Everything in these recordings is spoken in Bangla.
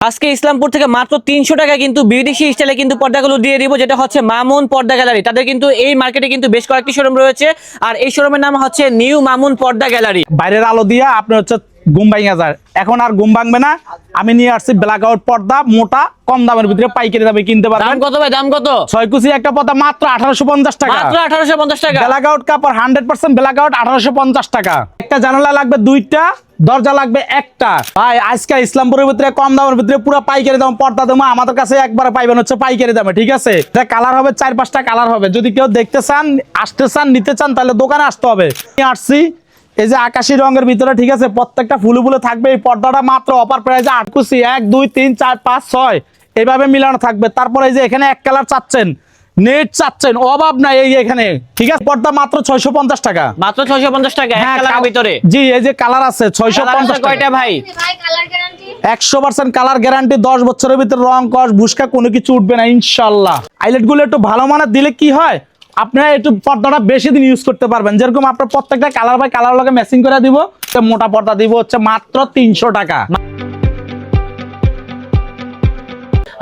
আজকে ইসলামপুর থেকে মাত্র তিনশো টাকা কিন্তু বিদেশি স্টাইলে কিন্তু পর্দাগুলো দিয়ে দিব যেটা হচ্ছে মামুন পর্দা গ্যালারি তাদের কিন্তু এই মার্কেটে কিন্তু বেশ কয়েকটি শোরুম রয়েছে আর এই শোরুমের নাম হচ্ছে নিউ মামুন পর্দা গ্যালারি বাইরের আলো দিয়া আপনার হচ্ছে ঘুম ভাঙা যায়। এখন আর ঘুম ভাঙবে না। আমি নিয়ে আসছি ব্ল্যাক আউট পর্দা মোটা কম দামের ভিতরে পাইকারি দামে কিনতে দাম পারবেন কত ভাই? দাম কত? ছয় কুচি একটা পর্দা মাত্র আঠারোশো পঞ্চাশ টাকা। মাত্র আঠারোশো পঞ্চাশ টাকা। ব্ল্যাক আউট কাপড় হান্ড্রেড পার্সেন্ট ব্ল্যাক আউট আঠারোশো পঞ্চাশ টাকা। একটা জানালা লাগবে দুইটা দরজা লাগবে একটা। ভাই, আজকে ইসলামপুরের ভিতরে, কম দামের ভিতরে পুরো পাইকারি দাম, পর্দা দেবো আমাদের কাছে একবারে পাইবেন হচ্ছে পাইকারি দামে, ঠিক আছে? কালার হবে, চার পাঁচটা কালার হবে। যদি কেউ দেখতে চান, আসতে চান, নিতে চান, তাহলে দোকানে আসতে হবে। আসছি, এই যে আকাশি রঙের ভিতরে, ঠিক আছে? প্রত্যেকটা ফুলে ফুলে থাকবে, এই পর্দাটা মাত্র অপার প্রাইজে আটকুশি এক, দুই, তিন, চার, পাঁচ, ছয়, এইভাবে মিলানো থাকবে। তারপরে এই যে এখানে এক কালার চাচ্ছেন নেট চাচ্ছেন অভাব নাই এই এখানে ঠিক আছে? পর্দা মাত্র ছয়শো পঞ্চাশ টাকা। মাত্র ছয়শো পঞ্চাশ টাকা এক হ্যাঁ, কালারের কাল- ভিতরে। জি এই যে কালার আছে ছয়শো কালার আছে পঞ্চাশ কয়টা ভাই? ভাই কালার গ্যারান্টি একশো পার্সেন্ট কালার গ্যারান্টি দশ বছরের ভিতরে রং কস ভুসকা কোনো কিছু উঠবে না ইনশাল্লাহ। আইলেটগুলো একটু ভালো মানের দিলে কি হয়? আপনারা একটু পর্দাটা বেশি দিন ইউজ করতে পারবেন। যেরকম আপনার প্রত্যেকটা কালার বাই কালার লগে ম্যাচিং করে দিব তো মোটা পর্দা দিব হচ্ছে মাত্র তিনশো টাকা।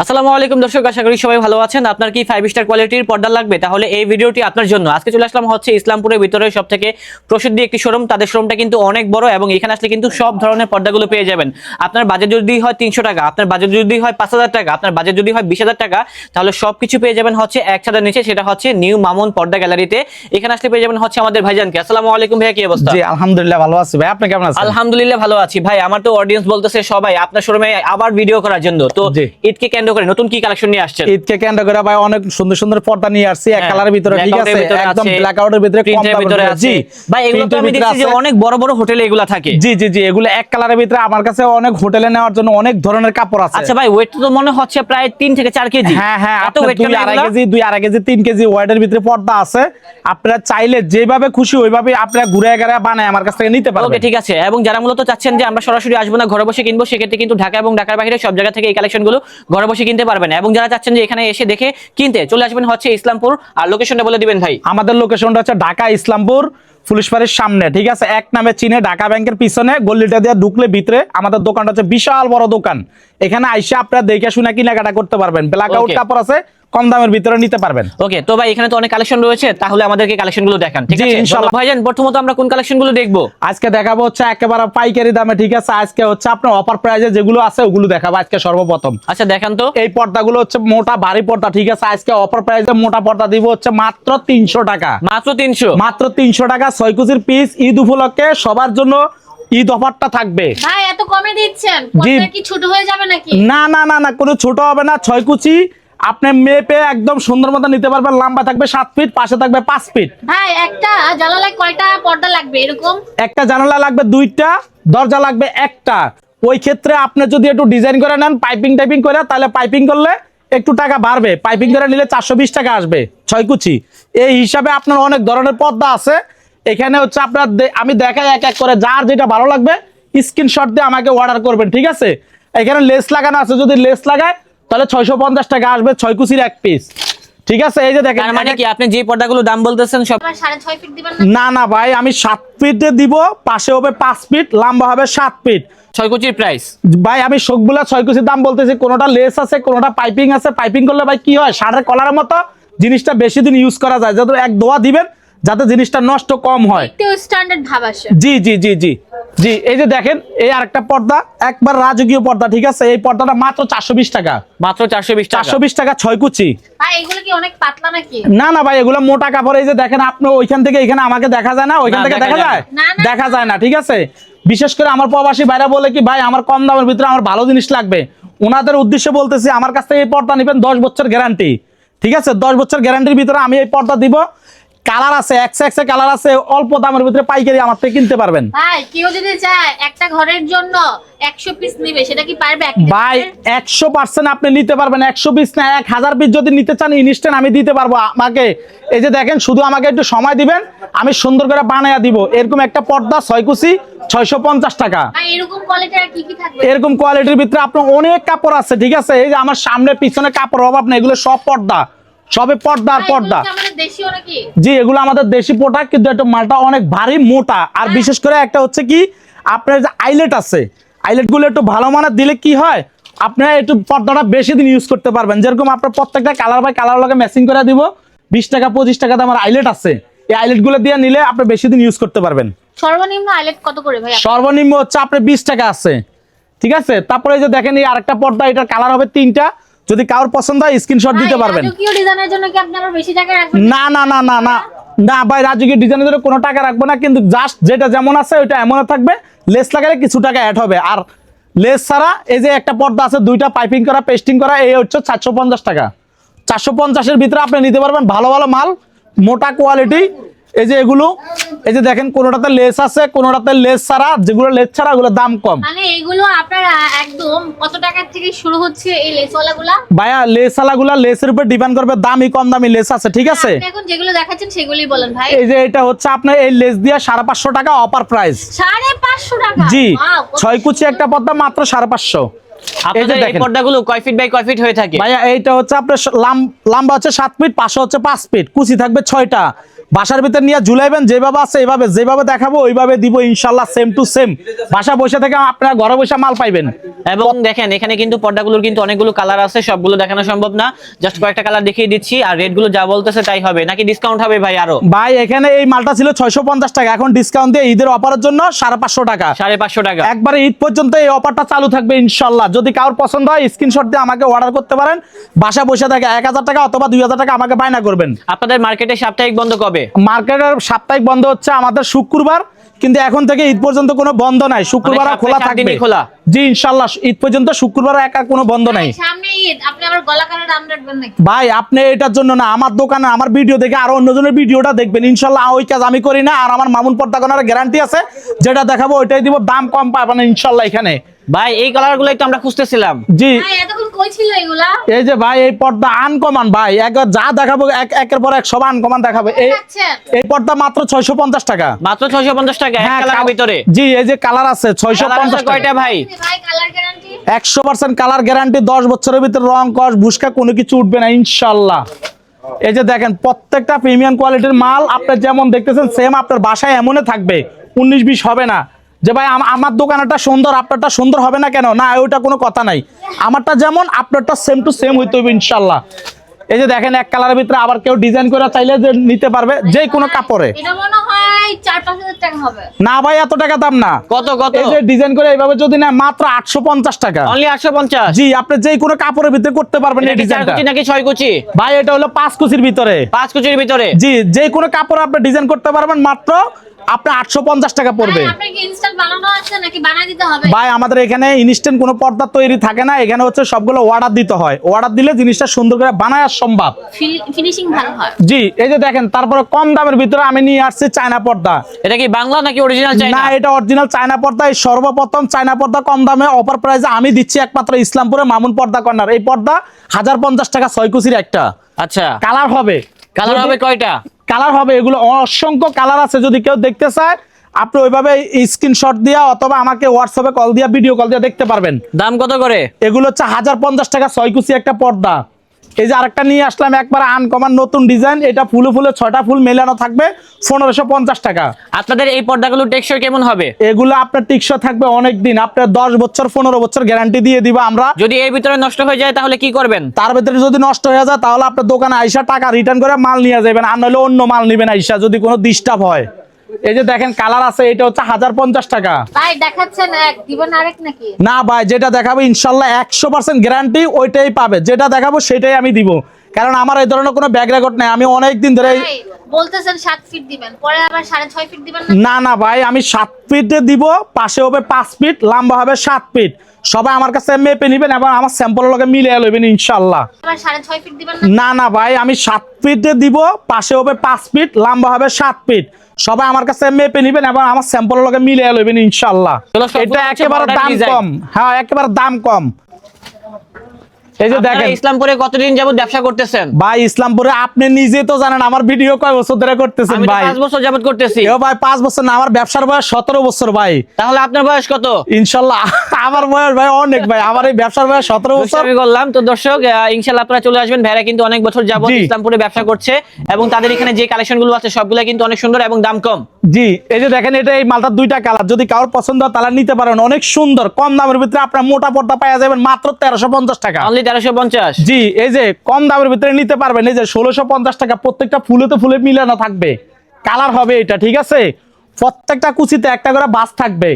আসসালামু আলাইকুম দর্শক আশা করি সবাই ভালো আছেন। আপনার কি ফাইভ স্টার কোয়ালিটির পর্দা লাগবে? তাহলে এই ভিডিওটি আপনার জন্য। আজকে চলে আসলাম হচ্ছে ইসলামপুরের ভিতরে সব থেকে প্রসিদ্ধ একটি শোরুম তাদের শোরুমটা কিন্তু অনেক বড় এবং এখানে আসলে কিন্তু সব ধরনের পর্দাগুলো পেয়ে যাবেন। আপনার বাজেট যদি হয় তিনশো টাকা আপনার বাজেট যদি হয় পাঁচ হাজার টাকা আপনার বাজেট যদি হয় বিশ হাজার টাকা তাহলে সবকিছু পেয়ে যাবেন হচ্ছে এক ছাদের নিচে। সেটা হচ্ছে নিউ মামুন পর্দা গ্যালারিতে এখানে আসলে পেয়ে যাবেন হচ্ছে আমাদের ভাইজানকে। আসসালামু আলাইকুম ভাইয়া কি অবস্থা? জি আলহামদুলিল্লাহ ভালো আছি। ভাই আপনি কেমন আছেন? আলহামদুলিল্লাহ ভালো আছি। ভাই আমার তো অডিয়েন্স বলতেছে সবাই আপনার শোরুমে আবার ভিডিও করার জন্য। তো। ঈদকে কেন্দ্র করে নতুন কি কালেকশন নিয়ে আসছেন? ঈদকে কেন্দ্র করে ভাই অনেক সুন্দর সুন্দর পর্দা নিয়ে আসছি। এক হ্যাঁ, কালারের ভিতরে ঠিক আছে একদম ব্ল্যাক আউটের ভিতরে কম ভিতরে আছে। ভাই এগুলো তো আমি দেখছি যে অনেক বড় বড় হোটেলে এগুলা থাকে। জি জি জি এগুলো এক কালারের ভিতরে আমার কাছে অনেক হোটেলে নেওয়ার জন্য অনেক ধরনের কাপড় আছে। আচ্ছা ভাই ওয়েট তো মনে হচ্ছে প্রায় তিন থেকে চার কেজি। হ্যাঁ হ্যাঁ এত ওয়েট দুই আড়াই কেজি দুই আড়াই কেজি তিন কেজি ওয়েটের ভিতরে পর্দা আছে। আপনারা চাইলে যেভাবে খুশি ওইভাবে আপনারা ঘুরে গেড়ে বানায় আমার কাছ থেকে নিতে পারবেন। ওকে ঠিক আছে। এবং যারা মূলত চাচ্ছেন যে আমরা সরাসরি আসব না ঘরে বসে কিনবো সেক্ষেত্রে কিন্তু ঢাকা এবং ঢাকার বাইরে সব জায়গা থেকে এই কালেকশনগুলো ঘরে বসে কিনতে পারবেন। এবং যারা চাচ্ছেন যে এখানে এসে দেখে কিনতে চলে আসবেন হচ্ছে ইসলামপুর। আর লোকেশনটা বলে দিবেন ভাই। আমাদের লোকেশনটা হচ্ছে ঢাকা ইসলামপুর ফুলিশপাড়ির সামনে ঠিক আছে? এক নামে চিনে ঢাকা ব্যাংকের পিছনে গল্লিটা দিয়ে ঢুকলে ভিতরে আমাদের দোকানটা হচ্ছে বিশাল বড় দোকান। এখানে আইসা আপনারা দেখে শুনে কেনাকাটা করতে পারবেন। ব্ল্যাক আউট কাপড় আছে কম দামের ভিতরে নিতে পারবেন। ওকে তো ভাই এখানে তো অনেক কালেকশন রয়েছে তাহলে আমাদেরকে কালেকশনগুলো দেখান ঠিক আছে? ইনশাআল্লাহ। ভাইজান প্রথমত আমরা কোন কালেকশনগুলো দেখব? আজকে দেখাবো হচ্ছে একেবারে পাইকারি দামে ঠিক আছে? আজকে হচ্ছে আপনার অফার প্রাইজে যেগুলো আছে ওগুলো দেখাবো আজকে সর্বপ্রথম। আচ্ছা দেখান তো। এই পর্দাগুলো হচ্ছে মোটা ভারী পর্দা ঠিক আছে? আজকে অফার প্রাইসে মোটা পর্দা দিব হচ্ছে মাত্র তিনশো টাকা। মাত্র তিনশো? মাত্র তিনশো টাকা ছয় কেজির পিস ঈদ উপলক্ষে সবার জন্য ঈদ অফারটা থাকবে। ভাই এত কমে দিচ্ছেন? পর্দা কি ছোট হয়ে যাবে নাকি? না না না না কোনো ছোট হবে না ছয় কুচি আপনি মেপে একদম সুন্দর মতো নিতে পারবেন লম্বা থাকবে সাত ফিট পাশে থাকবে পাঁচ ফিট ভাই একটা জানালায় কয়টা পর্দা লাগবে এরকম? একটা জানালা লাগবে দুইটা দরজা লাগবে একটা। ওই ক্ষেত্রে আপনি যদি একটু ডিজাইন করে নেন পাইপিং টাইপিং করে তাহলে পাইপিং করলে একটু টাকা বাড়বে। পাইপিং করে নিলে চারশো বিশ টাকা আসবে ছয় কুচি। এই হিসাবে আপনার অনেক ধরনের পর্দা আছে। এখানে হচ্ছে আপনার আমি দেখাই এক এক করে যার যেটা ভালো লাগবে স্ক্রিনশট দিয়ে আমাকে অর্ডার করবেন ঠিক আছে? এখানে লেস লাগানো আছে যদি লেস লাগায় তাহলে ছয়শো পঞ্চাশ টাকা আসবে ছয় কুচির এক পিস ঠিক আছে? এই যে দেখেন তার মানে কি আপনি যে পর্দাগুলো দাম বলতেছেন সব না? না না ভাই আমি সাত ফিটে দিব পাশে হবে পাঁচ ফিট লম্বা হবে সাত ফিট ছয় কোটির প্রাইস ভাই আমি শোকগুলা ছয় কুচির দাম বলতেছি কোনোটা লেস আছে কোনোটা পাইপিং আছে। পাইপিং করলে ভাই কি হয়? ষাঁড়ের কলারের মতো জিনিসটা বেশি দিন ইউজ করা যায়। যাতে এক দোয়া দিবেন যাতে জিনিসটা নষ্ট কম হয়। স্ট্যান্ডার্ড ভাব আসে। জি জি জি জি জি এই যে দেখেন এই আরেকটা পর্দা একবার রাজকীয় পর্দা ঠিক আছে? এই পর্দাটা মাত্র চারশো বিশ টাকা। মাত্র চারশো বিশ চারশো বিশ টাকা ছয় কুচি। ভাই এগুলো কি অনেক পাতলা নাকি? না না ভাই এগুলো মোটা কাপড় এই যে দেখেন আপনি ওইখান থেকে এখানে আমাকে দেখা যায় না? ওইখান থেকে দেখা যায়। দেখা যায় না ঠিক আছে? বিশেষ করে আমার প্রবাসী ভাইরা বলে কি ভাই আমার কম দামের ভিতরে আমার ভালো জিনিস লাগবে। ওনাদের উদ্দেশ্যে বলতেছি আমার কাছ থেকে এই পর্দা নেবেন দশ বছর গ্যারান্টি। ঠিক আছে? দশ বছর গ্যারান্টির ভিতরে আমি এই পর্দা দিব। কালার আছে একশো একশো কালার আছে অল্প দামের ভিতরে পাইকারি আমার থেকে কিনতে পারবেন। ভাই কেউ যদি চায় একটা ঘরের জন্য একশো পিস নিবে সেটা কি পারবে ভাই একশো পার্সেন্ট আপনি নিতে পারবেন একশো পিস না এক হাজার পিস যদি নিতে চান ইনস্ট্যান্ট আমি দিতে পারব আমাকে। এই যে দেখেন শুধু আমাকে একটু সময় দিবেন আমি সুন্দর করে বানাইয়া দিব। এরকম একটা পর্দা ছয় কুচি ছয়শো পঞ্চাশ টাকা। ভাই এরকম কোয়ালিটির আর কি কি থাকবে? এরকম কোয়ালিটির ভিতরে আপনার অনেক কাপড় আছে ঠিক আছে? এই যে আমার সামনে পিছনে কাপড় অভাব নেই এগুলো সব পর্দা। সবে পর্দা আর পর্দা। জি এগুলো আমাদের দেশি প্রোডাক্ট কিন্তু একটা মালটা অনেক ভারী মোটা। আর বিশেষ করে একটা হচ্ছে কি আপনার যে আইলেট আছে আইলেটগুলো একটু ভালো মানের দিলে কি হয় আপনারা একটু পর্দাটা বেশি দিন ইউজ করতে পারবেন। যেরকম আপনার প্রত্যেকটা কালার বাই কালার লগে ম্যাচিং করে দিব বিশ টাকা পঁচিশ টাকা দামের আইলেট আছে। এই আইলেটগুলো দিয়ে নিলে আপনি বেশি দিন ইউজ করতে পারবেন। সর্বনিম্ন আইলেট কত করে ভাই? সর্বনিম্ন হচ্ছে আপনার বিশ টাকা আছে। ঠিক আছে? তারপরে যে দেখেন এই আরেকটা পর্দা এটার কালার হবে তিনটা। যদি কারোর পছন্দ হয় স্ক্রিনশট দিতে পারবেন। না না না না না। না ভাই রাজকীয় ডিজাইনের জন্য কোনো টাকা রাখব না কিন্তু জাস্ট যেটা যেমন আছে ওইটা এমন থাকবে। লেস লাগালে কিছু টাকা অ্যাড হবে। আর লেস ছাড়া এই যে একটা পর্দা আছে দুইটা পাইপিং করা পেস্টিং করা এই হচ্ছে চারশো পঞ্চাশ টাকা। চারশো পঞ্চাশের ভিতরে আপনি নিতে পারবেন ভালো ভালো মাল মোটা কোয়ালিটি এই যে এগুলো এই যে দেখেন কোনোটাতে লেস আছে কোনোটাতে লেস ছাড়া যেগুলো লেস ছাড়া ওগুলোর দাম কম। মানে এইগুলো আপনার একদম কত টাকার থেকে শুরু হচ্ছে এই লেসওয়ালা গুলা ভাইয়া লেস আলাগুলা লেসের উপর ডিপেন্ড করবে দামই কম দামি লেস আছে ঠিক আছে? আপনি এখন যেগুলো দেখাচ্ছেন সেগুলি বলেন ভাই। এই যে এটা হচ্ছে আপনার এই লেস দিয়ে সাড়ে পাঁচশো টাকা অপার প্রাইস সাড়ে পাঁচশো টাকা? জি ছয় কুচি একটা পর্দা মাত্র সাড়ে পাঁচশো। এই যে আপনাদের এই পর্দাগুলো কয় ফিট বাই কয় ফিট হয়ে থাকে? ভাইয়া এইটা হচ্ছে আপনার স- লম্বা হচ্ছে সাত ফিট পাশে হচ্ছে পাঁচ ফিট কুচি থাকবে ছয়টা। বাসার ভিতর নিয়ে ঝুলাইবেন যেভাবে আছে এইভাবে যেভাবে দেখাবো ওইভাবে দিব ইনশাল্লাহ সেম টু সেম বাসা বসে থেকে আপনারা ঘরে বসে মাল পাইবেন। এবং দেখেন এখানে কিন্তু পর্দাগুলোর কিন্তু অনেকগুলো কালার আছে সবগুলো দেখানো সম্ভব না। জাস্ট কয়েকটা কালার দেখিয়ে দিচ্ছি আর রেটগুলো যা বলতেছে তাই হবে। নাকি ডিসকাউন্ট হবে ভাই আরও? ভাই এখানে এই মালটা ছিল ছয়শো পঞ্চাশ টাকা এখন ডিসকাউন্ট দিয়ে ঈদের অফারের জন্য সাড়ে পাঁচশো টাকা। সাড়ে পাঁচশো টাকা। একবারে ঈদ পর্যন্ত এই অফারটা চালু থাকবে ইনশাল্লাহ। যদি কারোর পছন্দ হয় স্ক্রিনশট দিয়ে আমাকে অর্ডার করতে পারেন। বাসা বসে থাকে এক হাজার টাকা অথবা দুই হাজার টাকা আমাকে বায়না করবেন। আপনাদের মার্কেটে সাপ্তাহিক বন্ধ কবে? মার্কেটের সাপ্তাহিক বন্ধ হচ্ছে আমাদের শুক্রবার। কিন্তু এখন থেকে ঈদ পর্যন্ত কোনো বন্ধ নাই শুক্রবার মানে খোলা থাকবে। খোলা? জি ইনশাল্লাহ ঈদ পর্যন্ত শুক্রবার একা কোনো বন্ধ নাই। ভাই, সামনে ঈদ আপনি আবার গলা কাটার দাম রাখবেন নাকি? ভাই আপনি এটার জন্য না আমার দোকানে আমার ভিডিও দেখে আরও অন্যজনের ভিডিওটা দেখবেন। ইনশাল্লাহ ওই কাজ আমি করি না আর আমার মামুন পর্দা কোনার গ্যারান্টি আছে। যেটা দেখাবো ওইটাই দিব দাম কম পাবেন ইনশাল্লাহ এখানে। ভাই এই কালার গুলোই তো আমরা খুঁজতেছিলাম। জি। ভাই এতক্ষণ কই ছিল এগুলা? এই যে ভাই এই পর্দা আনকমান ভাই। একবার যা দেখাবো এক একের পর এক সব আনকমান দেখাবে। এই পর্দা মাত্র ছয়শো পঞ্চাশ টাকা। মাত্র ছয়শো পঞ্চাশ টাকা হ্যাঁ, কালারের কাল- ভিতরে? জি এই যে কালার আছে ছয়শো কালার আছে পঞ্চাশ কয়টা ভাই? ভাই কালার গ্যারান্টি একশো পার্সেন্ট কালার গ্যারান্টি দশ বছরের ভিতরে রং কস বুসকা কোনো কিছু উঠবে না ইনশাল্লাহ। এই যে দেখেন প্রত্যেকটা প্রিমিয়াম কোয়ালিটির মাল আপনার যেমন দেখতেছেন সেম আপনার বাসায় এমনই থাকবে উনিশ বিশ হবে না। যে ভাই আমার দোকানেরটা সুন্দর আপনারটা সুন্দর হবে না কেন? না ওইটা কোনো কথা নাই। আমারটা যেমন আপনারটা সেম টু সেম হইতে হবে ইনশাল্লাহ। এই যে দেখেন এক কালারের ভিতরে আবার কেউ ডিজাইন করে চাইলে যে নিতে পারবে যে কোনো কাপড়ে। না ভাই এত টাকা দাম না। কত কত? এই যে ডিজাইন করে এইভাবে যদি না মাত্র আটশো পঞ্চাশ টাকা। অনলি আটশো পঞ্চাশ? জি আপনি যে কোনো কাপড়ের ভিতরে করতে পারবেন এই চার ডিজাইনটা কুচি নাকি ছয় কুচি? ভাই এটা হলো পাঁচ কুচির ভিতরে। পাঁচ কুচির ভিতরে? জি যে কোনো কাপড় আপনি ডিজাইন করতে পারবেন মাত্র আপনার আটশো পঞ্চাশ টাকা পড়বে। ভাই আমাদের এখানে ইনস্ট্যান্ট কোনো পর্দা তৈরি থাকে না। এখানে হচ্ছে সবগুলো অর্ডার দিতে হয়। অর্ডার দিলে জিনিসটা সুন্দর করে বানায় সম্ভব। ফিনিশিং ভালো হয়। জি এই যে দেখেন তারপরে কম দামের ভিতরে আমি নিয়ে আসছি চায়না পর্দা। এটা কি বাংলা নাকি অরিজিনাল চাই না এটা অরিজিনাল চায়না পর্দা। এই সর্বপ্রথম চায়না পর্দা কম দামে অফার প্রাইসে আমি দিচ্ছি একমাত্র ইসলামপুরে মামুন পর্দা কর্নার। এই পর্দা হাজার পঞ্চাশ টাকা ছয় কুচির একটা। আচ্ছা। কালার হবে। কালার হবে কয়টা? কালার হবে এগুলো অসংখ্য কালার আছে। যদি কেউ দেখতে চায় আপনি ওইভাবে স্ক্রিনশট দিয়া অথবা আমাকে হোয়াটসঅ্যাপে কল দিয়া ভিডিও কল দিয়া দেখতে পারবেন। দাম কত করে? এগুলো হচ্ছে হাজার পঞ্চাশ টাকা ছয় কুচি একটা পর্দা। এই যে আরেকটা নিয়ে আসলাম একবার আনকমান নতুন ডিজাইন এটা ফুলে ফুলে ছয়টা ফুল মেলানো থাকবে পনেরোশো পঞ্চাশ টাকা। আপনাদের এই পর্দাগুলো টেকসই কেমন হবে? এগুলো আপনার টিকসো থাকবে অনেক দিন আপনার দশ বছর পনেরো বছর গ্যারান্টি দিয়ে দিবা আমরা। যদি এর ভিতরে নষ্ট হয়ে যায় তাহলে কি করবেন? তার ভিতরে যদি নষ্ট হয়ে যায় তাহলে আপনার দোকানে আইসা টাকা রিটার্ন করে মাল নিয়ে যাবেন আর নইলে অন্য মাল নেবেন আইসা যদি কোনো ডিস্টার্ব হয়। এই যে দেখেন কালার আছে এটা হচ্ছে হাজার পঞ্চাশ টাকা। ভাই দেখাচ্ছেন এক দিবেন আরেক নাকি? না ভাই যেটা দেখাবো ইনশাল্লাহ একশো পার্সেন্ট গ্যারান্টি ওইটাই পাবে। যেটা দেখাবো সেটাই আমি দিব। কারণ আমার এই ধরনের কোনো ব্যাগ রেকর্ড নেই। আমি অনেক দিন ধরে বলতেছেন সাত ফিট দিবেন। পরে আবার সাড়ে ছয় ফিট দিবেন না? না না ভাই আমি সাত ফিটে দিব পাশে হবে পাঁচ ফিট লম্বা হবে সাত ফিট সবাই আমার কাছে মেপে নিবেন এবং আমার স্যাম্পলের লগে মিলে লইবেন ইনশাল্লাহ আবার সাড়ে ছয় ফিট দিবেন না? না না ভাই আমি সাত ফিটে দিব পাশে হবে পাঁচ ফিট লম্বা হবে সাত ফিট সবাই আমার কাছে মেপে নিবেন এবং আমার স্যাম্পলের লগে মিলে লইবেন ইনশাল্লাহ এটা একেবারে দাম কম। হ্যাঁ একেবারে দাম কম। এই যে আপনারা দেখেন। ইসলামপুরে কতদিন যাবত ব্যবসা করতেছেন? ভাই ইসলামপুরে আপনি নিজে তো জানেন আমার ভিডিও কয় বছর ধরে করতেছেন ভাই? পাঁচ বছর যাবত করতেছি। এও ভাই পাঁচ বছর না আমার ব্যবসার বয়স সতেরো বছর ভাই। তাহলে আপনার বয়স কত? ইনশাল্লাহ আমার বয়স ভাই অনেক ভাই আমার এই ব্যবসার বয়স সতেরো বছর। আমি করলাম তো দর্শক আহ, আপনারা চলে আসবেন। ভাইরা কিন্তু অনেক বছর যাবত ইসলামপুরে ব্যবসা করছে এবং তাদের এখানে যে কালেকশনগুলো আছে সবগুলো কিন্তু অনেক সুন্দর এবং দাম কম। জি এই যে দেখেন এটা এই মালটার দুইটা কালার যদি কারোর পছন্দ হয় তাহলে নিতে পারেন। অনেক সুন্দর কম দামের ভিতরে আপনার মোটা পর্দা পাওয়া যাবেন মাত্র তেরোশো পঞ্চাশ টাকা। অনলি তেরোশো পঞ্চাশ। জি, এই যে কম দামের ভিতরে নিতে পারবেন এই যে ষোলোশো পঞ্চাশ টাকা প্রত্যেকটা ফুলে তো ফুলে মিলানো থাকবে। কালার হবে এটা, ঠিক আছে? প্রত্যেকটা কুচিতে একটা করে বাস থাকবে।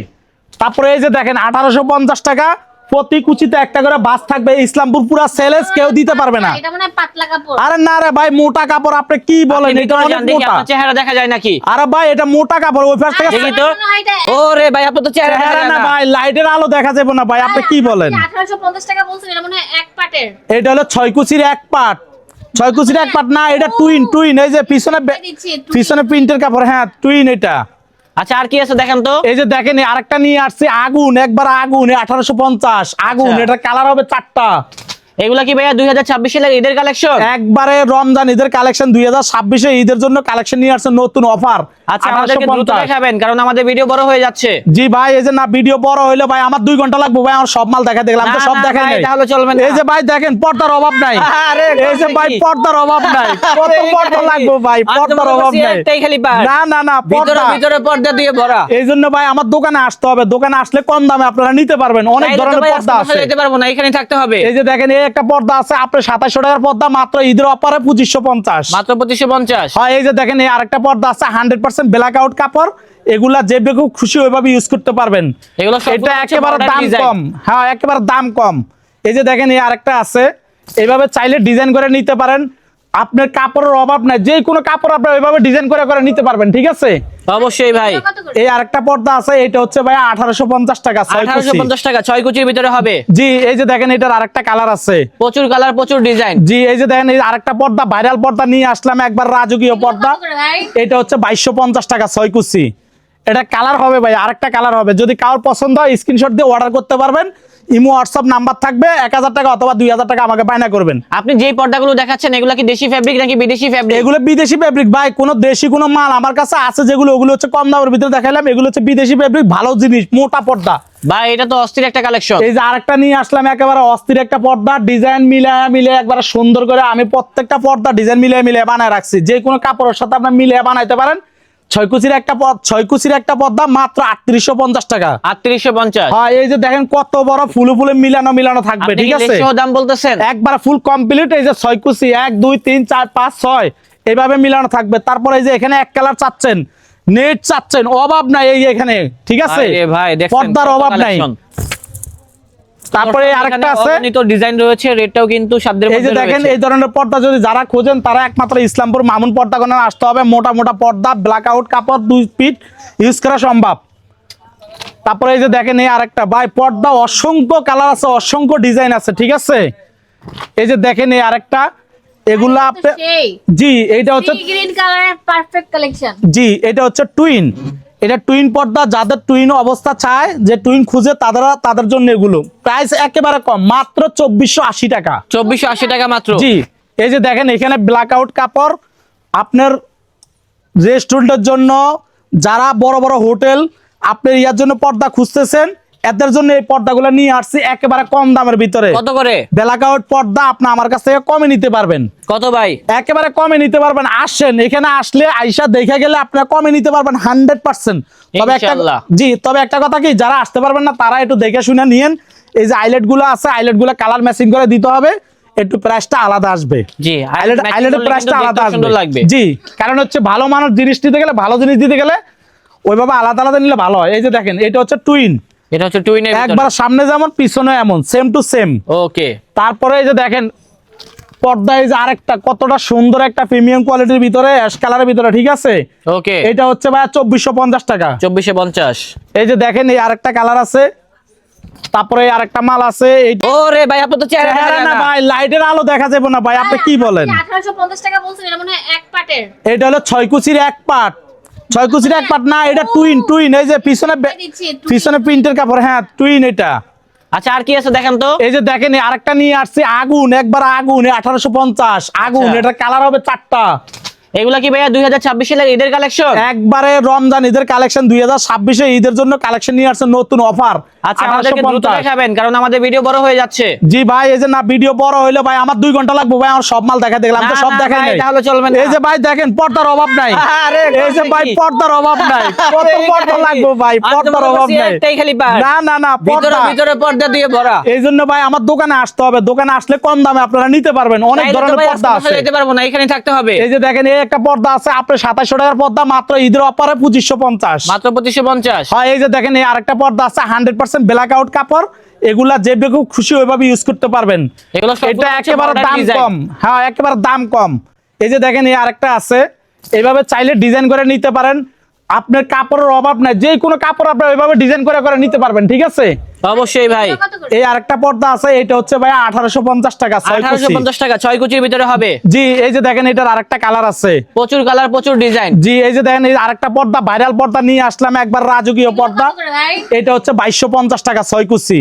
তারপরে এই যে দেখেন, আঠারোশো পঞ্চাশ টাকা প্রতি কুচিতে একটা করে বাস থাকবে ইসলামপুর পুরা সেলেস কেউ দিতে পারবে না। এটা পাতলা কাপড়। আরে না রে ভাই মোটা কাপড় আপনি কি বলেন? এটা অনেক মোটা। চেহারা দেখা যায় নাকি? আরে ভাই এটা মোটা কাপড় ওই পাশ থেকে দেখি তো। মনে ও রে ভাই আপনার তো চেহারা দেখা না ভাই লাইটের আলো দেখা যাবে না ভাই আপনি কি বলেন? টাকা বলছেন এটা মনে হয় এক পাটের। এটা হলো ছয় কুচির এক পাট। ছয় কুচির এক পাট না এটা টুইন টুইন এই যে পিছনে। পিছনে প্রিন্টের কাপড় হ্যাঁ টুইন এটা। আচ্ছা আর কি আছে দেখেন তো? এই যে দেখেন আরেকটা নিয়ে আসছে আগুন একবার আগুন আঠারোশো পঞ্চাশ আগুন এটার এটা কালার হবে চারটা। এগুলা কি ভাইয়া দুই হাজার ছাব্বিশে সালের ঈদের কালেকশন একবারে রমজান ঈদের কালেকশন দুই হাজার ছাব্বিশে ঈদের জন্য কালেকশন নিয়ে আসছে নতুন অফার এই ভাই আমার দোকানে আসতে হবে। দোকানে আসলে কম দামে আপনারা নিতে পারবেন। অনেক ধরনের পর্দা আছে। পারব না এখানে থাকতে হবে। এই যে দেখেন এই একটা পর্দা আছে আপনার 2700 টাকার পর্দা মাত্র ঈদের ওপরে পঁচিশশো পঞ্চাশ। মাত্র 2550 হ্যাঁ এই যে দেখেন এই আরেকটা পর্দা আছে 100% পাচ্ছেন ব্ল্যাক আউট কাপড় এগুলা যে বেগু খুশি ওইভাবে ইউজ করতে পারবেন। এটা একেবারে দাম কম। হ্যাঁ একেবারে দাম কম। এই যে দেখেন এই আরেকটা আছে। এভাবে চাইলে ডিজাইন করে নিতে পারেন। আপনার কাপড়ের অভাব নাই যে কোনো কাপড় আপনি ওইভাবে ডিজাইন করে করে নিতে পারবেন ঠিক আছে? অবশ্যই ভাই। করে? এই আরেকটা পর্দা আছে এটা হচ্ছে ভাই আঠারোশো পঞ্চাশ টাকা ছয় আঠারোশো কুচি। পঞ্চাশ টাকা ছয় কুচির ভিতরে হবে। জি এই যে দেখেন এটার আরেকটা কালার আছে। প্রচুর কালার প্রচুর ডিজাইন জি এই যে দেখেন এই আরেকটা পর্দা ভাইরাল পর্দা নিয়ে আসলাম একবার রাজকীয় পর্দা। করে? এটা হচ্ছে বাইশশো পঞ্চাশ টাকা ছয় কুচি। এটা কালার হবে ভাই আরেকটা কালার হবে। যদি কারোর পছন্দ হয় স্ক্রিনশট দিয়ে অর্ডার করতে পারবেন। ইমো হোয়াটসঅ্যাপ নাম্বার থাকবে এক হাজার টাকা অথবা দুই হাজার টাকা আমাকে বায়না করবেন। আপনি যেই পর্দাগুলো দেখাচ্ছেন এগুলো কি দেশি ফ্যাব্রিক নাকি বিদেশি ফ্যাব্রিক এগুলো বিদেশি ফেব্রিক ভাই কোনো দেশি কোনো মাল আমার কাছে আছে যেগুলো ওগুলো হচ্ছে কম দামের ভিতরে দেখাইলাম এগুলো হচ্ছে বিদেশি ফেব্রিক ভালো জিনিস মোটা পর্দা। ভাই এটা তো অস্থির একটা কালেকশন এই যে আরেকটা নিয়ে আসলাম একেবারে অস্থির একটা পর্দা ডিজাইন মিলায় মিলে একবারে সুন্দর করে আমি প্রত্যেকটা পর্দা ডিজাইন মিলিয়ে মিলিয়ে বানায় রাখছি। যে কোনো কাপড়ের সাথে আপনার মিলিয়ে বানাইতে পারেন ছয় কুচির একটা পদ ছয় কুচির একটা পর্দা মাত্র আটত্রিশশো পঞ্চাশ টাকা। আটত্রিশশো পঞ্চাশ। হ্যাঁ এই যে দেখেন কত বড় ফুলে ফুলে মিলানো মিলানো থাকবে ঠিক আছে? দাম বলতেছেন? একবার ফুল কমপ্লিট এই যে ছয় কুচি এক দুই তিন চার পাঁচ ছয় এইভাবে মিলানো থাকবে। তারপরে এই যে এখানে এক কালার চাচ্ছেন নেট চাচ্ছেন অভাব নাই এই এখানে ঠিক আছে? পর্দার অভাব নাই। তারপরে আরেকটা আছে। ডিজাইন রয়েছে রেটটাও কিন্তু সাধ্যের এই যে দেখেন এই ধরনের পর্দা যদি যারা খোঁজেন তারা একমাত্র ইসলামপুর মামুন পর্দা আসতে হবে। মোটা মোটা পর্দা ব্ল্যাক আউট কাপড় দুই ফিট ইউজ করা সম্ভব। তারপরে এই যে দেখেন এই আরেকটা। ভাই পর্দা অসংখ্য কালার আছে অসংখ্য ডিজাইন আছে ঠিক আছে? এই যে দেখেন এই আরেকটা। এগুলা আপনি জি এইটা হচ্ছে গ্রিন কালারের পারফেক্ট কালেকশন জি এটা হচ্ছে টুইন এটা টুইন পর্দা যাদের টুইন অবস্থা চায় যে টুইন খুঁজে তাদের তাদের জন্য এগুলো। প্রাইস একেবারে কম মাত্র চব্বিশশো আশি টাকা। চব্বিশশো আশি টাকা মাত্র? জি এই যে দেখেন এখানে ব্ল্যাক আউট কাপড়। আপনার রেস্টুরেন্টের জন্য যারা বড় বড় হোটেল আপনার ইয়ার জন্য পর্দা খুঁজতেছেন এদের জন্য এই পর্দাগুলো নিয়ে আসছি একেবারে কম দামের ভিতরে। কত করে? ব্ল্যাক আউট পর্দা আপনি আমার কাছ থেকে কমে নিতে পারবেন। কত ভাই? একেবারে কমে নিতে পারবেন। আসেন এখানে আসলে আইসা দেখে গেলে আপনারা কমে নিতে পারবেন হান্ড্রেড পার্সেন্ট। তবে একটা জি তবে একটা কথা কি যারা আসতে পারবেন না তারা একটু দেখে শুনে নিয়েন। এই যে আইলেটগুলো আছে আইলেটগুলো কালার ম্যাচিং করে দিতে হবে। একটু প্রাইসটা আলাদা আসবে। জি আইলেট আইলেটের প্রাইসটা আলাদা আসবে। লাগবে। জি কারণ হচ্ছে ভালো মানুষ জিনিস দিতে গেলে ভালো জিনিস দিতে গেলে ওইভাবে আলাদা আলাদা নিলে ভালো হয়। এই যে দেখেন এটা হচ্ছে টুইন এটা হচ্ছে টুইনের একবার সামনে যেমন পিছনে এমন সেম টু সেম ওকে তারপরে এই যে দেখেন পর্দা এই যে আরেকটা কতটা সুন্দর একটা প্রিমিয়াম কোয়ালিটির ভিতরে অ্যাশ কালারের ভিতরে ঠিক আছে? ওকে এটা হচ্ছে ভাই চব্বিশশো পঞ্চাশ টাকা। চব্বিশে পঞ্চাশ। এই যে দেখেন এই আরেকটা কালার আছে। তারপরে আরেকটা মাল আছে এই ও রে ভাই আপনার তো চেহারা দেখা যায় না। ভাই লাইটের আলো দেখা যাবে না ভাই আপনি কি বলেন? আঠারোশো পঞ্চাশ টাকা বলছেন এটা মনে হয় এক পাটের। এটা হলো ছয় কুচির এক পাট। ছয় কুচির এক পাট না এটা টুইন টুইন এই যে পিছনে। পিছনে প্রিন্টের কাপড় হ্যাঁ টুইন এটা। আচ্ছা আর কি আছে দেখেন তো? এই যে দেখেন আরেকটা নিয়ে আসছে আগুন একবার আগুন আঠারোশো পঞ্চাশ আগুন আচ্ছা। এটা কালার হবে চারটা। এগুলা কি ভাইয়া দুই হাজার ছাব্বিশে ঈদের কালেকশন একবারে রমজান ঈদের কালেকশন দুই হাজার ছাব্বিশে ঈদের জন্য কালেকশন নিয়ে আসছে নতুন অফার আচ্ছা আমাদেরকে দ্রুত দেখাবেন কারণ আমাদের ভিডিও বড় হয়ে যাচ্ছে। জি ভাই এই যে না ভিডিও বড় হইলে ভাই আমার ঘণ্টা লাগবে ভাই আমার সব মাল দেখা দেখলাম তো সব দেখাই নাই। তাহলে চলবে না। এই যে ভাই দেখেন পর্দার অভাব নাই। আরে, এই যে ভাই পর্দার অভাব নাই। কত পর্দা লাগবে ভাই পর্দার অভাব নাই। একটাই খালি পার। না না না পর্দা। ভিতরে পর্দা দিয়ে ভরা। এই ভাই আমার দোকানে আসতে হবে দোকানে আসলে কম দামে আপনারা নিতে পারবেন অনেক ধরনের পর্দা আছে। যেতে পারব না এখানে থাকতে হবে। এই যে দেখেন এই একটা পর্দা আছে আপনার সাতাশশো টাকার পর্দা মাত্র ঈদের অপারে পঁচিশশো পঞ্চাশ। মাত্র পঁচিশশো পঞ্চাশ। হয় এই যে দেখেন এই আরেকটা পর্দা আছে হান্ড্রেড পার্সেন্ট ব্ল্যাক আউট কাপড় এগুলা যে খুব খুশি ওইভাবে ইউজ করতে পারবেন। এটা একেবারে দাম কম। হ্যাঁ একেবারে দাম কম। এই যে দেখেন এই আরেকটা আছে। এইভাবে চাইলে ডিজাইন করে নিতে পারেন। আপনার কাপড়ের অভাব নাই যে কোনো কাপড় আপনার ওইভাবে ডিজাইন করে করে নিতে পারবেন ঠিক আছে? অবশ্যই ভাই। করে এই আরেকটা পর্দা আছে এটা হচ্ছে ভাই আঠারোশো পঞ্চাশ টাকা আঠারোশো পঞ্চাশ টাকা ছয় কুচির ভিতরে হবে। জি এই যে দেখেন এটার আরেকটা কালার আছে। প্রচুর কালার প্রচুর ডিজাইন জি এই যে দেখেন এই আরেকটা পর্দা ভাইরাল পর্দা নিয়ে আসলাম একবার রাজকীয় পর্দা। করে এটা হচ্ছে বাইশশো পঞ্চাশ টাকা ছয় কুচি।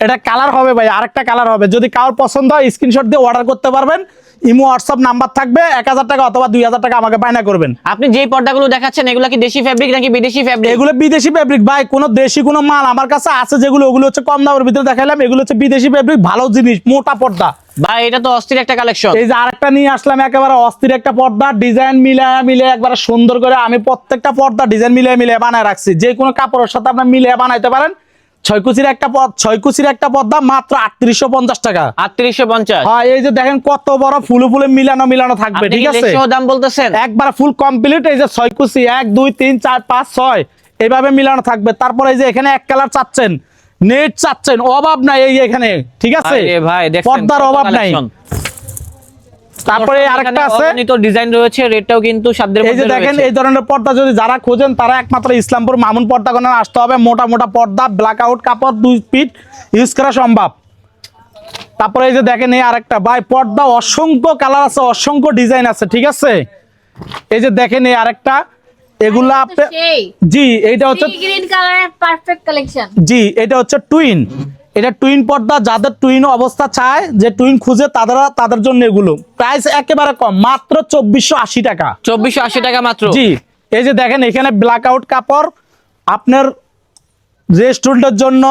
এটা কালার হবে ভাই আরেকটা কালার হবে। যদি কারোর পছন্দ হয় স্ক্রিনশট দিয়ে অর্ডার করতে পারবেন। ইমো হোয়াটসঅ্যাপ নাম্বার থাকবে এক হাজার টাকা অথবা দুই হাজার টাকা আমাকে বায়না করবেন। আপনি যেই পর্দাগুলো দেখাচ্ছেন এগুলো কি দেশি ফ্যাব্রিক নাকি বিদেশি ফ্যাব্রিক এগুলো বিদেশি ফেব্রিক ভাই কোনো দেশি কোনো মাল আমার কাছে আছে যেগুলো ওগুলো হচ্ছে কম দামের ভিতরে দেখালাম এগুলো হচ্ছে বিদেশি ফেব্রিক ভালো জিনিস মোটা পর্দা। ভাই এটা তো অস্থির একটা কালেকশন এই যে আরেকটা নিয়ে আসলাম একেবারে অস্থির একটা পর্দা ডিজাইন মিলায় মিলে একবারে সুন্দর করে আমি প্রত্যেকটা পর্দা ডিজাইন মিলিয়ে মিলিয়ে বানায় রাখছি। যে কোনো কাপড়ের সাথে আপনার মিলিয়ে বানাইতে পারেন ছয় কুচির একটা পদ ছয় কুচির একটা পদ্মা মাত্র আটত্রিশশো পঞ্চাশ টাকা। আটত্রিশশো পঞ্চাশ। হ্যাঁ এই যে দেখেন কত বড় ফুলে ফুলে মিলানো মিলানো থাকবে ঠিক আছে? দাম বলতেছেন? একবার ফুল কমপ্লিট এই যে ছয় কুচি এক দুই তিন চার পাঁচ ছয় এভাবে মিলানো থাকবে। তারপরে এই যে এখানে এক কালার চাচ্ছেন নেট চাচ্ছেন অভাব নাই এই এখানে ঠিক আছে? পর্দার অভাব নাই। তারপরে আরেকটা আছে। অগণিত ডিজাইন রয়েছে রেটটাও কিন্তু সাধ্যের এই যে দেখেন এই ধরনের পর্দা যদি যারা খোঁজেন তারা একমাত্র ইসলামপুর মামুন পর্দা আসতে হবে। মোটা মোটা পর্দা ব্ল্যাক আউট কাপড় দুই ফিট ইউজ করা সম্ভব। তারপরে এই যে দেখেন এই আরেকটা। ভাই পর্দা অসংখ্য কালার আছে অসংখ্য ডিজাইন আছে ঠিক আছে? এই যে দেখেন এই আরেকটা। এগুলা আপনি জি এইটা হচ্ছে গ্রিন কালারের পারফেক্ট কালেকশন জি এটা হচ্ছে টুইন এটা টুইন পর্দা যাদের টুইন অবস্থা চায় যে টুইন খুঁজে তারা তাদের জন্য এগুলো। প্রাইস একেবারে কম মাত্র চব্বিশশো আশি টাকা। চব্বিশশো আশি টাকা মাত্র? জি এই যে দেখেন এখানে ব্ল্যাক আউট কাপড়। আপনার রেস্টুরেন্টের জন্য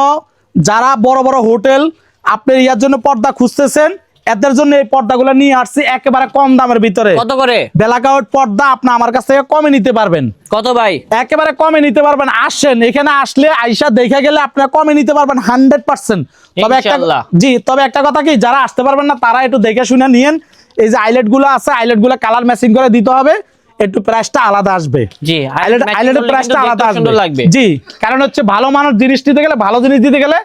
যারা বড় বড় হোটেল আপনার ইয়ার জন্য পর্দা খুঁজতেছেন এদের জন্য এই পর্দাগুলো নিয়ে আসছি একেবারে কম দামের ভিতরে। কত করে? ব্ল্যাক আউট পর্দা আপনি আমার কাছ থেকে কমে নিতে পারবেন। কত ভাই? একেবারে কমে নিতে পারবেন। আসেন এখানে আসলে আইসা দেখে গেলে আপনারা কমে নিতে পারবেন হান্ড্রেড পার্সেন্ট। তবে একটা জি তবে একটা কথা কি যারা আসতে পারবেন না তারা একটু দেখে শুনে নিয়েন। এই যে আইলেটগুলো আছে আইলেটগুলো কালার ম্যাচিং করে দিতে হবে। একটু প্রাইসটা আলাদা আসবে। জি আইলেট আইলেটের প্রাইসটা আলাদা আসবে। লাগবে। জি কারণ হচ্ছে ভালো মানের জিনিস দিতে গেলে ভালো জিনিস দিতে গেলে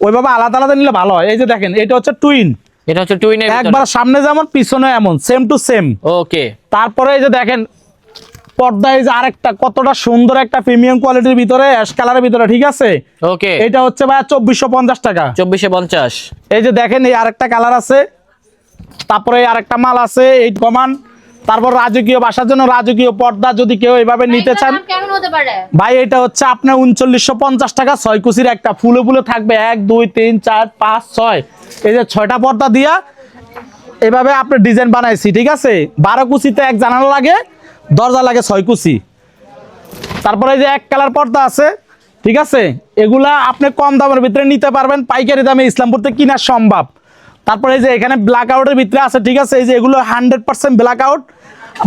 ওইভাবে আলাদা আলাদা নিলে ভালো হয়। এই যে দেখেন এটা হচ্ছে টুইন এটা হচ্ছে টুইনের একবার সামনে যেমন পিছনে এমন সেম টু সেম ওকে তারপরে এই যে দেখেন পর্দা এই যে আরেকটা কতটা সুন্দর একটা প্রিমিয়াম কোয়ালিটির ভিতরে অ্যাশ কালারের ভিতরে ঠিক আছে? ওকে এটা হচ্ছে ভাই চব্বিশশো পঞ্চাশ টাকা। চব্বিশে পঞ্চাশ। এই যে দেখেন এই আরেকটা কালার আছে। তারপরে আরেকটা মাল আছে এইট কমান তারপর রাজকীয় বাসার জন্য রাজকীয় পর্দা যদি কেউ এইভাবে নিতে চান ভাই এটা হচ্ছে আপনার উনচল্লিশশো পঞ্চাশ টাকা ছয় কুচির একটা ফুলে ফুলে থাকবে। এক দুই তিন চার পাঁচ ছয়। এই যে ছয়টা পর্দা দিয়া এভাবে আপনি ডিজাইন বানাইছি ঠিক আছে? বারো কুচিতে এক জানালা লাগে দরজা লাগে ছয় কুচি তারপরে এই যে এক কালার পর্দা আছে ঠিক আছে? এগুলা আপনি কম দামের ভিতরে নিতে পারবেন পাইকারি দামে ইসলামপুর থেকে কিনা সম্ভব। তারপরে এই যে এখানে ব্ল্যাক আউটের ভিতরে আছে ঠিক আছে? এই যে এগুলো হান্ড্রেড পার্সেন্ট ব্ল্যাক আউট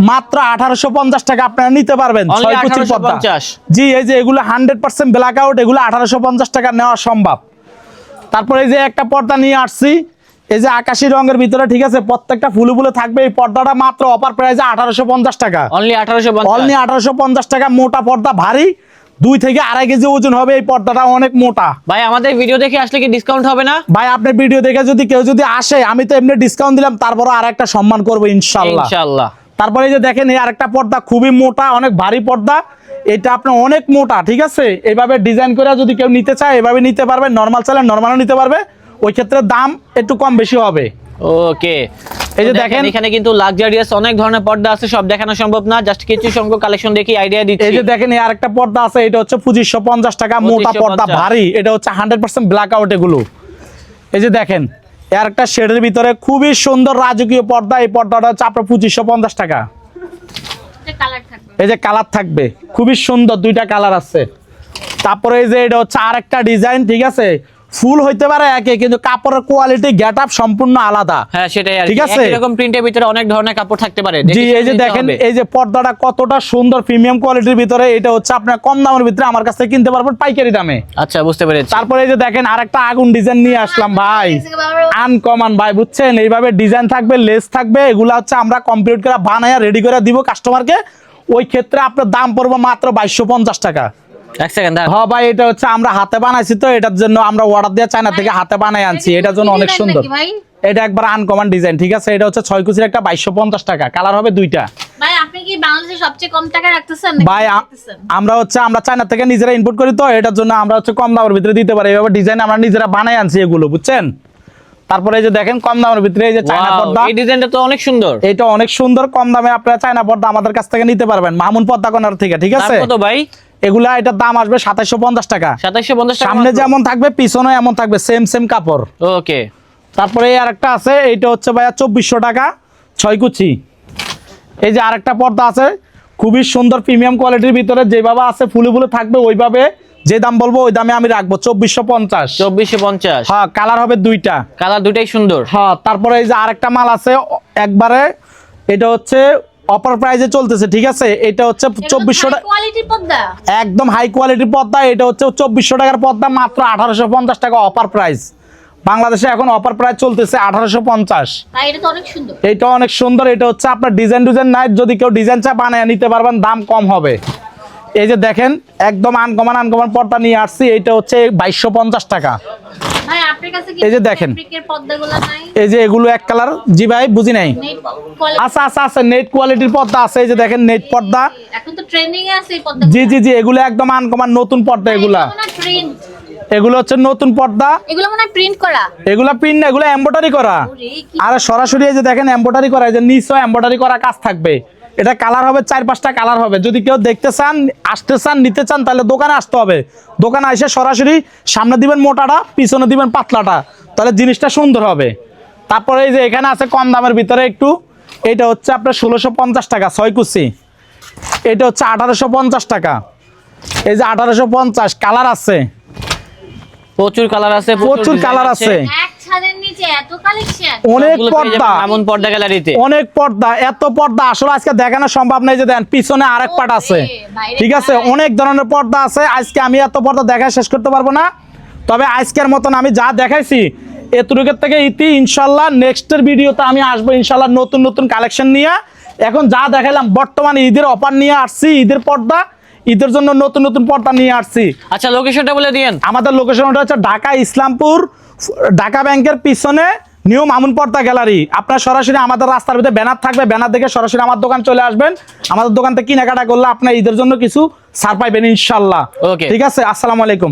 মাত্র আঠারোশো পঞ্চাশ টাকা আপনারা নিতে পারবেন Only ছয় কুচির পর্দা 1850 জি এই যে এগুলো হান্ড্রেড পার্সেন্ট ব্ল্যাক আউট এগুলো আঠারোশো পঞ্চাশ টাকা নেওয়া সম্ভব। তারপরে এই যে একটা পর্দা নিয়ে আসছি এই যে আকাশি রঙের ভিতরে ঠিক আছে? প্রত্যেকটা ফুলে ফুলে থাকবে এই পর্দাটা মাত্র অপার প্রাইসে আঠারোশো পঞ্চাশ টাকা। অনলি আঠারোশো অনলি আঠারোশো পঞ্চাশ টাকা মোটা পর্দা ভারী। দুই থেকে আড়াই কেজি ওজন হবে এই পর্দাটা অনেক মোটা। ভাই আমাদের ভিডিও দেখে আসলে কি ডিসকাউন্ট হবে না? ভাই আপনার ভিডিও দেখে যদি কেউ যদি আসে আমি তো এমনি ডিসকাউন্ট দিলাম তারপরে আর একটা সম্মান করব ইনশাল্লাহ ইনশাআল্লাহ। তারপরে যে দেখেন এই আরেকটা পর্দা খুবই মোটা অনেক ভারী পর্দা। এটা আপনার অনেক মোটা ঠিক আছে? এইভাবে ডিজাইন করে যদি কেউ নিতে চায় এভাবে নিতে পারবে নর্মাল চাইলে নর্মালও নিতে পারবে। ওই ক্ষেত্রে দাম একটু কম বেশি হবে। ওকে এই যে দেখেন এখানে কিন্তু লাক্সারিয়াস অনেক ধরনের পর্দা আছে সব দেখানো সম্ভব না জাস্ট কিছু সংখ্যক কালেকশন দেখি আইডিয়া দিচ্ছি এই যে দেখেন এই আরেকটা পর্দা আছে এটা হচ্ছে পঁচিশশো পঞ্চাশ টাকা মোটা পর্দা ভারী এটা হচ্ছে হান্ড্রেড পার্সেন্ট ব্ল্যাক আউট এগুলো। এই যে দেখেন এর একটা শেডের ভিতরে খুবই সুন্দর রাজকীয় পর্দা এই পর্দাটা হচ্ছে আপনার পঁচিশশো পঞ্চাশ টাকা। কালার থাকবে। এই যে কালার থাকবে খুবই সুন্দর দুইটা কালার আছে। তারপরে এই যে এটা হচ্ছে আরেকটা ডিজাইন ঠিক আছে? ফুল হইতে পারে একে কিন্তু কাপড়ের কোয়ালিটি গেট আপ সম্পূর্ণ আলাদা। হ্যাঁ সেটাই ঠিক আছে। এরকম প্রিন্টের ভিতরে অনেক ধরনের কাপড় থাকতে পারে। জি এই যে দেখেন এই যে পর্দাটা কতটা সুন্দর প্রিমিয়াম কোয়ালিটির ভিতরে এটা হচ্ছে আপনার কম দামের ভিতরে আমার কাছ কিনতে পারবেন পাইকারি দামে। আচ্ছা বুঝতে পেরেছি। তারপরে এই যে দেখেন আরেকটা আগুন ডিজাইন নিয়ে আসলাম ভাই। আনকমন ভাই বুঝছেন? এইভাবে ডিজাইন থাকবে লেস থাকবে এগুলো হচ্ছে আমরা কমপ্লিট করে বানায় রেডি করে দিব কাস্টমারকে ওই ক্ষেত্রে আপনার দাম পড়বে মাত্র বাইশশো পঞ্চাশ টাকা। এক সেকেন্ড হ ভাই এটা হচ্ছে আমরা হাতে বানাইছি তো এটার জন্য আমরা অর্ডার দিয়ে চায়না থেকে হাতে বানাই আনছি। এটার জন্য অনেক সুন্দর। এটা একবার আনকমন ডিজাইন ঠিক আছে? এটা হচ্ছে ছয় কুচির একটা বাইশশো পঞ্চাশ টাকা। কালার হবে দুইটা। ভাই আপনি কি বাংলাদেশে সবচেয়ে কম টাকা রাখতেছেন ভাই আমরা হচ্ছে আমরা চায়না থেকে নিজেরা ইনপুট করি তো এটার জন্য আমরা হচ্ছে কম দামের ভিতরে দিতে পারি। এইভাবে ডিজাইন আমরা নিজেরা বানাই আনছি এগুলো বুঝছেন? তারপরে এই যে দেখেন কম দামের ভিতরে এই যে চায়না পর্দা। এই ডিজাইনটা তো অনেক সুন্দর। এটা অনেক সুন্দর কম দামে আপনারা চায়না পর্দা আমাদের কাছ থেকে নিতে পারবেন। মামুন পর্দা কর্নার থেকে ঠিক আছে? কত ভাই? এগুলা এটার দাম আসবে সাতাইশো পঞ্চাশ টাকা। সাতাইশশো পঞ্চাশ টাকা সামনে যেমন থাকবে পিছনে এমন থাকবে সেম সেম কাপড়। ওকে তারপরে এই আরেকটা আছে এইটা হচ্ছে ভাইয়া চব্বিশশো টাকা ছয় কুচি। এই যে আরেকটা পর্দা আছে খুবই সুন্দর প্রিমিয়াম কোয়ালিটির ভিতরে যেভাবে আছে ফুলে ফুলে থাকবে ওইভাবে যে দাম বলব ওই দামে আমি রাখব চব্বিশশো পঞ্চাশ। চব্বিশশো পঞ্চাশ। হ্যাঁ কালার হবে দুইটা। কালার দুইটাই সুন্দর। হ্যাঁ তারপরে এই যে আরেকটা মাল আছে একবারে এটা হচ্ছে অপার প্রাইজে চলতেছে ঠিক আছে? এটা হচ্ছে চব্বিশশো টাকা একদম হাই কোয়ালিটির পর্দা এটা হচ্ছে চব্বিশশো টাকার পর্দা মাত্র আঠারোশো পঞ্চাশ টাকা অপার প্রাইস বাংলাদেশে এখন অপার প্রাইস চলতেছে আঠারোশো পঞ্চাশ। এটা অনেক সুন্দর। এটা অনেক সুন্দর এটা হচ্ছে আপনার ডিজাইন ডিজাইন নাই যদি কেউ ডিজাইন চা বানায় নিতে পারবেন দাম কম হবে। এই যে দেখেন একদম আনকমান আনকমান পর্দা নিয়ে আসছি এটা হচ্ছে বাইশশো পঞ্চাশ টাকা। এই যে দেখেন। এই যে এগুলো এক কালার জি ভাই বুঝি নাই? আচ্ছা আচ্ছা আচ্ছা নেট কোয়ালিটির পর্দা আছে এই যে দেখেন নেট পর্দা এখন তো ট্রেন্ডিং এ আছে পর্দা জি জি জি এগুলো একদম আনকমান নতুন পর্দা এগুলা। এগুলো হচ্ছে নতুন পর্দা এগুলো মনে প্রিন্ট করা। এগুলা পিন না এগুলো এম্বোটারি করা। আর সরাসরি এই যে দেখেন এম্বোটারি করা এই যে নিচও এম্বোটারি করা কাজ থাকবে। এটা কালার হবে চার পাঁচটা কালার হবে। যদি কেউ দেখতে চান আসতে চান নিতে চান তাহলে দোকানে আসতে হবে। দোকানে এসে সরাসরি সামনে দিবেন মোটাটা পিছনে দিবেন পাতলাটা। তাহলে জিনিসটা সুন্দর হবে। তারপরে এই যে এখানে আছে কম দামের ভিতরে একটু। এটা হচ্ছে আপনার ষোলোশো পঞ্চাশ টাকা ছয় কুচি। এটা হচ্ছে আঠারোশো পঞ্চাশ টাকা। এই যে আঠারোশো পঞ্চাশ কালার আছে। প্রচুর কালার আছে প্রচুর কালার আছে। অনেক পর্দা। মামুন পর্দা গ্যালারিতে অনেক পর্দা এত পর্দা। আসলে আজকে দেখানো সম্ভব নাই যে দেন পিছনে আরেক পাট আছে। ঠিক আছে? অনেক ধরনের পর্দা আছে। আজকে আমি এত পর্দা দেখা শেষ করতে পারব না। তবে আজকের মতন আমি যা দেখাইছি এতটুকের থেকে ইতি ইনশাল্লাহ নেক্সটের ভিডিওতে আমি আসব ইনশাল্লাহ নতুন নতুন কালেকশন নিয়ে। এখন যা দেখাইলাম বর্তমানে ঈদের অফার নিয়ে আসছি ঈদের পর্দা। ঈদের জন্য নতুন নতুন পর্দা নিয়ে আসছি। আচ্ছা লোকেশনটা বলে দিয়েন। আমাদের লোকেশনটা হচ্ছে ঢাকা ইসলামপুর ঢাকা ব্যাংকের পিছনে নিউ মামুন পর্দা গ্যালারি। আপনার সরাসরি আমাদের রাস্তার ভিতরে ব্যানার থাকবে ব্যানার দেখে সরাসরি আমার দোকান চলে আসবেন। আমাদের দোকান থেকে কেনাকাটা করলে আপনার ঈদের জন্য কিছু সার পাইবেন ইনশাল্লাহ ঠিক আছে? আসসালামু আলাইকুম।